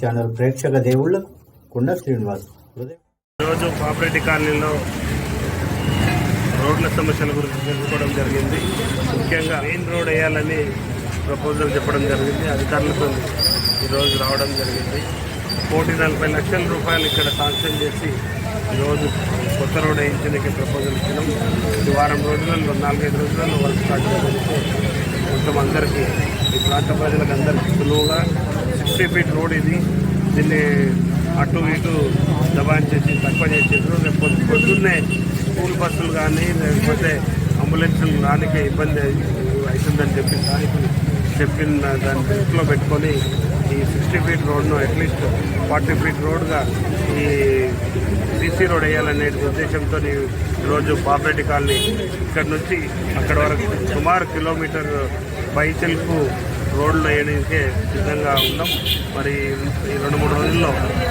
Channel ప్రేక్షక దేవుళ్ళకు కొండ శ్రీనివాస్ ఈరోజు కోఆపరేటివ్ కాలనీలో రోడ్ల సమస్యల గురించి తెలుసుకోవడం జరిగింది. ముఖ్యంగా మెయిన్ రోడ్ వేయాలని ప్రపోజల్ చెప్పడం జరిగింది. అధికారులతో ఈరోజు రావడం జరిగింది. కోటి నలభై లక్షల రూపాయలు ఇక్కడ శాంక్షన్ చేసి ఈరోజు కొత్త రోడ్ వేయించడానికి ప్రపోజల్ ఇచ్చినాం. ఈ వారం రోజులలో నాలుగైదు రోజులలో వర్క్ స్టార్ట్ చేయడానికి మొత్తం అందరికీ ఈ ప్రాంత ప్రజలకు అందరికీ సులువుగా సిక్స్టీ ఫీట్ రోడ్ ఇది. దీన్ని అటు ఇటు దబాయించేసి తక్కువ చేసేసారు రేపు పొద్దు- పొద్దున్నే స్కూల్ బస్సులు కానీ లేకపోతే అంబులెన్సులు రానికే ఇబ్బంది అవుతుందని చెప్పి స్థానికులు చెప్పిన దాన్ని దృష్టిలో పెట్టుకొని ఈ సిక్స్టీ ఫీట్ రోడ్ను అట్లీస్ట్ ఫార్టీ ఫీట్ రోడ్గా ఈ సీసీ రోడ్ వేయాలనే ఉద్దేశంతో ఈరోజు బాపరెడ్డి కాలనీ ఇక్కడ నుంచి అక్కడ వరకు సుమారు కిలోమీటర్ పైచల్కు రోడ్లు వేయడానికి సిద్ధంగా ఉన్నాం. మరి ఈ రెండు మూడు రోజుల్లో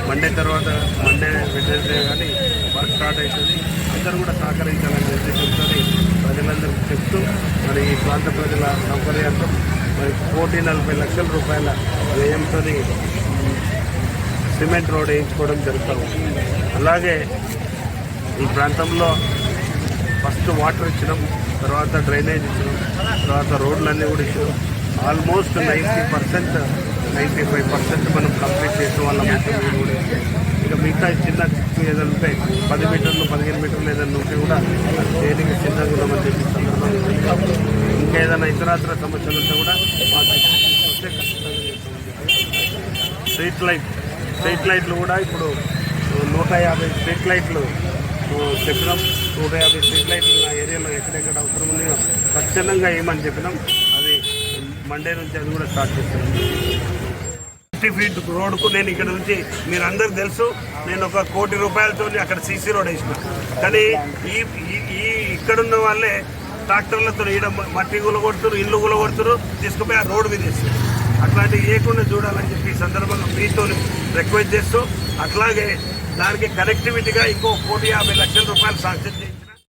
మండే తర్వాత మండే వెడ్నెస్డే కానీ వర్క్ స్టార్ట్ అవుతుంది. అందరూ కూడా సహకరించాలని ఉద్దేశంతో ప్రజలందరికీ చెప్తూ మరి ఈ ప్రాంత ప్రజల సౌకర్యార్థం మరి కోటి నలభై లక్షల రూపాయల వ్యయంతో సిమెంట్ రోడ్ వేయించుకోవడం జరుగుతాం అలాగే ఈ ప్రాంతంలో ఫస్ట్ వాటర్ ఇచ్చినాం తర్వాత డ్రైనేజ్ ఇచ్చినాం తర్వాత రోడ్లన్నీ కూడా ఇచ్చినాం. Almost ninety percent ninety five percent మనం కంప్లీట్ చేసిన వాళ్ళం మొత్తం కూడా. ఇక మిగతా చిన్న ఏదైనా ఉంటే పది మీటర్లు పదిహేను మీటర్లు ఏదైనా ఉంటే కూడా అది చేయడానికి చిన్నగా ఉన్నామని చెప్పి సందర్భంగా ఇంకా ఏదైనా ఇతరాతర సమస్యలు ఉంటే కూడా మా వస్తే స్ట్రీట్ లైట్ స్ట్రీట్ లైట్లు కూడా ఇప్పుడు నూట యాభై స్ట్రీట్ లైట్లు చెప్పినాం. నూట యాభై స్ట్రీట్ లైట్లు నా ఏరియాలో ఎక్కడెక్కడ అవసరం ఉన్నాయో ఖచ్చితంగా ఏమని చెప్పినాం. మండే నుంచి అది కూడా స్టార్ట్ చేస్తున్నాను ఫిఫ్టీ ఫీట్ రోడ్కు నేను ఇక్కడ నుంచి మీరు అందరు తెలుసు నేను ఒక కోటి రూపాయలతో అక్కడ సీసీ రోడ్ వేసిన. కానీ ఈ ఈ- ఇక్కడున్న వాళ్ళే ట్రాక్టర్లతో ఈడ మట్టి గుల కొడుతున్నారు ఇల్లు గుల కొడుతున్నారు తీసుకుపోయి ఆ రోడ్డు మీద వేస్తారు అట్లాంటివి చేయకుండా చూడాలని చెప్పి ఈ సందర్భంగా మీతో రిక్వెస్ట్ చేస్తూ అట్లాగే దానికి కనెక్టివిటీగా ఇంకో కోటి యాభై లక్షల రూపాయలు సాంక్షన్ చేసి